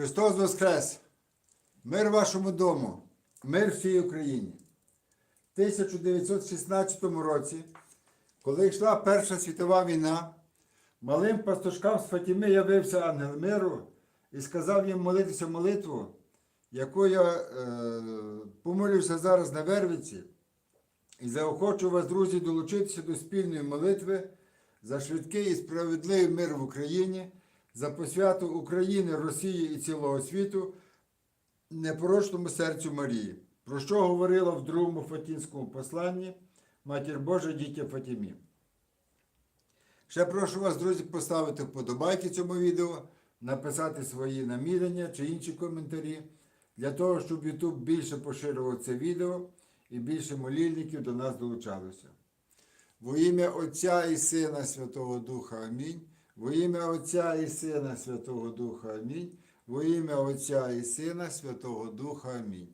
Христос Воскрес! Мир вашому дому, мир всій Україні. В 1916 році, коли йшла Перша світова війна, малим пастушкам з Фатіми явився ангел миру і сказав їм молитися молитву, яку я е, помолюся зараз на Вервиці, і заохочу вас, друзі, долучитися до спільної молитви за швидкий і справедливий мир в Україні, за посвяту України, Росії і цілого світу непорочному серцю Марії, про що говорила в другому Фатінському посланні Матір Божа дітя Фатімі. Ще прошу вас, друзі, поставити вподобайки цьому відео, написати свої намірення чи інші коментарі, для того, щоб YouTube більше поширював це відео і більше молільників до нас долучалося. Во ім'я Отця і Сина Святого Духа Амінь. Во ім'я Отця і Сина Святого Духа Амінь. Во ім'я Отця і Сина Святого Духа Амінь.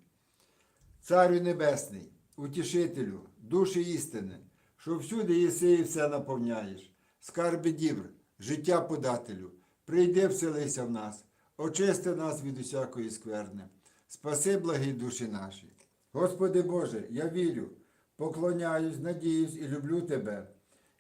Царю Небесний, утішителю, душі істини, що всюди єси і все наповняєш, скарби дібр, життя подателю, прийди вселися в нас, очисти нас від усякої скверни, спаси благі душі наші. Господи Боже, я вірю, поклоняюсь, надіюсь і люблю Тебе.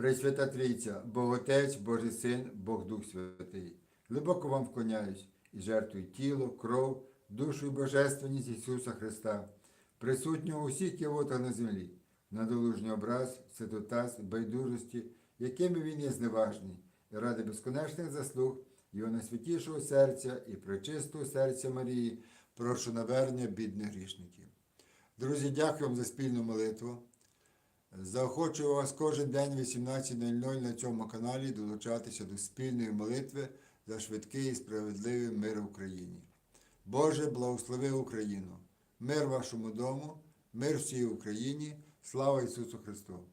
Пресвята Трійця, Бог Отець, Божий Син, Бог Дух Святий, глибоко вам вклоняюсь і жертвую тіло, кров, душу і божественність Ісуса Христа, присутнього у всіх кивотах на землі, надолужній образ, святотаз, байдужості, якими він є зневажний, і ради безконечних заслуг Його найсвятішого серця і пречистого серця Марії, прошу навернення бідних грішників. Друзі, дякую вам за спільну молитву. Заохочую вас кожен день 18.00 на цьому каналі долучатися до спільної молитви за швидкий і справедливий мир в Україні. Боже, благослови Україну! Мир вашому дому, мир всій Україні, слава Ісусу Христу!